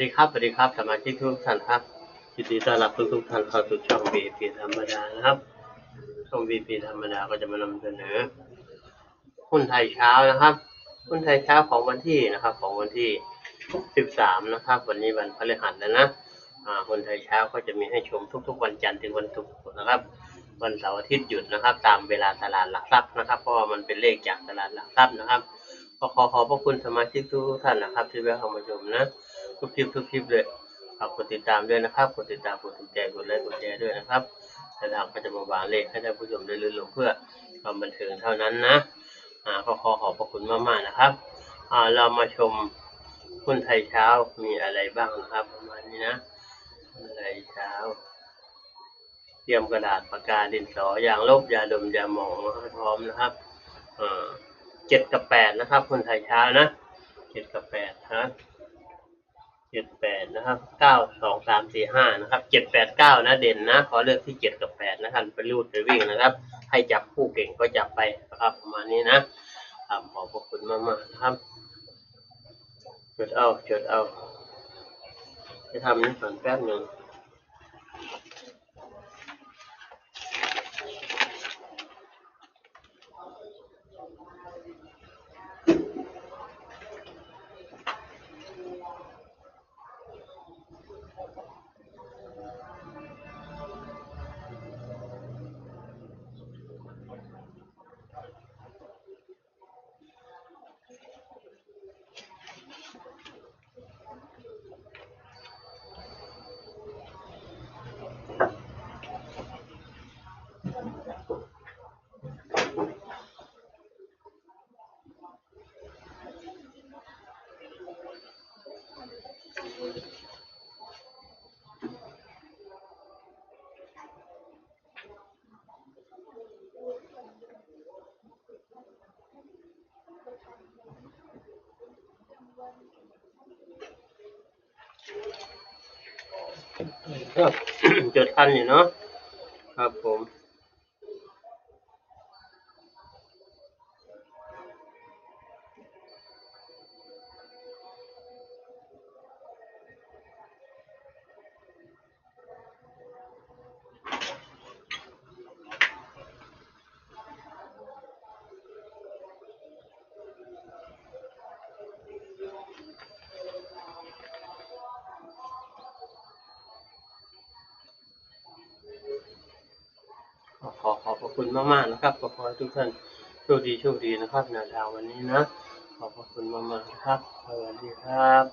ดีครับ สวัสดีครับ สมาชิกทุกท่านครับยินดีต้อนรับทุกทุกๆท่านเข้าสู่ช่อง VP ธรรมดานะครับ ช่อง VP ธรรมดาก็จะมานำเสนอหุ้นไทยเช้านะครับ หุ้นไทยเช้าของวันที่นะครับ ของวันที่ 13 นะครับ วันนี้วันพฤหัสแล้วนะหุ้นไทยเช้าก็จะมีให้ชมทุก ๆ วันจันทร์ถึงวันศุกร์นะครับ วันเสาร์อาทิตย์หยุดนะครับ ตามเวลาตลาดหลักทรัพย์นะครับ เพราะว่ามันเป็นเลขจากตลาดหลักทรัพย์นะครับก็ขอขอบพระคุณสมาชิกทุกท่านนะครับ ที่แวะเข้ามาชมนะ ทุกคลิปทุกคลิปเลยฝากกดติดตามด้วยนะครับ กดติดตาม กดถูกใจ กดไลค์ กดแชร์ด้วยนะครับและทางก็จะมาวางเลขให้ท่านผู้ชมได้ลื่นลงเพื่อความบันเทิงเท่านั้นนะ อ่าก็ขอขอบพระคุณมากๆนะครับ อ่าเรามาชมหุ้นไทยเช้ามีอะไรบ้างนะครับ ประมาณนี้นะหุ้นไทยเช้า เตรียมกระดาษปากกาดินสออย่างลบยาดมยาหมองให้พร้อมนะครับอ่าเจ็ดกับแปดนะครับหุ้นไทยเช้านะเจ็ดกับแปดฮะ เจ็ดแปดนะครับเก้าสองสามสี่ห้านะครับเจ็ดแปดเก้านะเด่นนะ ขอเลือกที่เจ็ดกับแปดนะครับไปรูดไปวิ่งนะครับ ให้จับคู่เก่งก็จับไปนะครับประมาณนี้นะครับขอบพระคุณมากๆนะครับจดเอาจดเอา จะทำนี้ก่อนแป๊บหนึ่ง ก็จดทันอยู่เนาะครับผม ขอขอขอบพระคุณมากๆนะครับขอขอให้ทุกท่านโชคดีโชคดีนะครับในทางวันนี้นะ ขอบพระคุณมากๆนะครับสวัสดีครับ